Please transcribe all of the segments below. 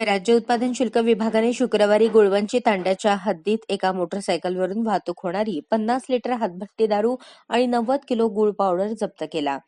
राज्य उत्पादन शुल्क विभागाने शुक्रवारी गुळवंची तांड्याच्या हद्दीत एका मोटरसायकलवरून वाहतूक होणारी पन्नास लिटर हातभट्टी दारू आणि नव्वद किलो गुळ पावडर जप्त केला.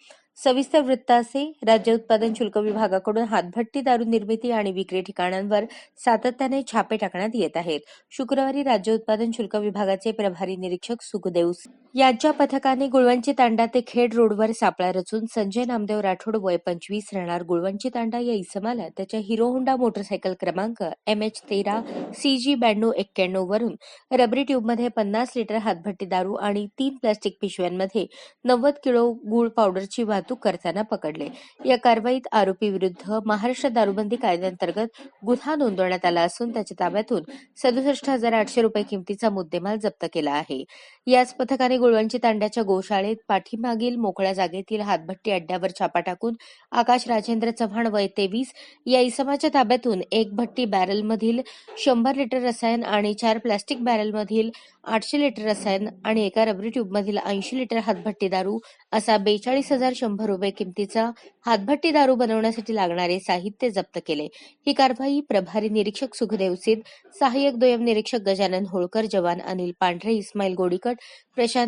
सविस्तर वृत्त असे राज्य उत्पादन शुल्क विभागाकडून हातभट्टी दारू निर्मिती आणि विक्री ठिकाणांवर सातत्याने छापे टाकण्यात येत आहेत. शुक्रवारी राज्य उत्पादन शुल्क विभागाचे प्रभारी निरीक्षक सुखदेव यांच्या पथकाने गुळवंची तांडा ते खेड रोडवर सापळा रचून संजय नामदेव राठोड वय पंचवीस राहणार गुळवंची तांडा या इसमाला त्याच्या हिरो होंडा मोटरसायकल क्रमांक एम एच तेरा सी जी ब्याण्णव एक्क्याण्णव वरून रबरी ट्यूबमध्ये पन्नास लिटर हातभट्टी दारू आणि तीन प्लास्टिक पिशव्यांमध्ये नव्वद किलो गुळ पावडरची वाहतूक करताना पकडले. या कारवाईत आरोपी विरुद्ध महाराष्ट्र दारूबंदी कायद्यांतर्गत गुन्हा नोंदवण्यात आला असून त्याच्या ताब्यातून सदुसष्ट हजार आठशे रुपये किमतीचा मुद्देमाल जप्त केला आहे. याच पथकाने गुळवंची तांड्याच्या गोशाळेत पाठीमागील मोकळ्या जागेतील हातभट्टी अड्ड्यावर छापा टाकून आकाश राजेंद्र चव्हाण वय तेवीस या इसमाच्या ताब्यातून एक भट्टी बॅरलमधील शंभर लिटर रसायन आणि चार प्लास्टिक बॅरलमधील आठशे लिटर रसायन आणि एका रबरी ट्यूबमधील ऐंशी लिटर हातभट्टी दारू असा बेचाळीस हजार शंभर रुपये किमतीचा हातभट्टी दारू बनवण्यासाठी लागणारे साहित्य जप्त केले. ही कारवाई प्रभारी निरीक्षक सुखदेव सिद्ध सहाय्यक दोयम निरीक्षक गजानन होळकर जवान अनिल पांढरे इस्माईल गोडीकट प्रशांत